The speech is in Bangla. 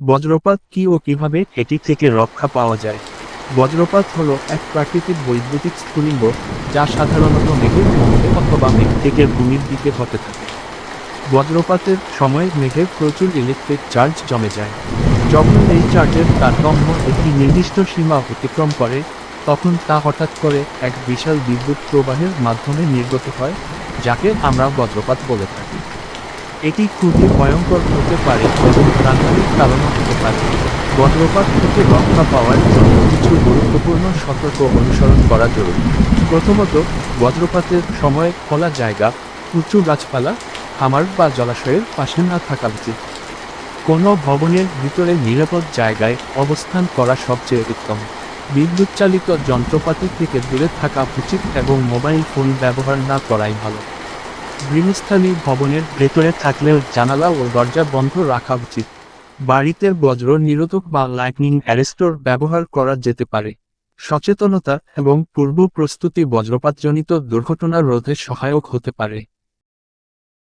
বজ্রপাত কি ও কীভাবে এটি থেকে রক্ষা পাওয়া যায়? বজ্রপাত হলো এক প্রাকৃতিক বৈদ্যুতিক স্ফুলিঙ্গ যা সাধারণত মেঘের মধ্যে অথবা মেঘ থেকে ভূমির দিকে হতে থাকে। বজ্রপাতের সময় মেঘে প্রচুর ইলেকট্রিক চার্জ জমে যায়। যখন এই চার্জের তারতম্য একটি নির্দিষ্ট সীমা অতিক্রম করে, তখন তা হঠাৎ করে এক বিশাল বিদ্যুৎ প্রবাহের মাধ্যমে নির্গত হয়, যাকে আমরা বজ্রপাত বলে থাকি। এটি খুবই ভয়ঙ্কর হতে পারে এবং প্রাণহানির কারণও হতে পারে। বজ্রপাত থেকে রক্ষা পাওয়ার জন্য কিছু গুরুত্বপূর্ণ সতর্ক অনুসরণ করা জরুরি। প্রথমত, বজ্রপাতের সময় খোলা জায়গা, উঁচু গাছপালা, খামার বা জলাশয়ের পাশে না থাকা উচিত। কোনো ভবনের ভিতরে নিরাপদ জায়গায় অবস্থান করা সবচেয়ে উত্তম। বিদ্যুৎ চালিত যন্ত্রপাতি থেকে দূরে থাকা উচিত এবং মোবাইল ফোন ব্যবহার না করাই ভালো। গৃহস্থালী ভবনের ভেতরে থাকলেও জানালা ও দরজা বন্ধ রাখা উচিত। বাড়িতে বজ্র, নিরোধক বা লাইটনিং অ্যারেস্টর ব্যবহার করা যেতে পারে। সচেতনতা এবং পূর্ব প্রস্তুতি বজ্রপাতজনিত দুর্ঘটনা রোধে সহায়ক হতে পারে।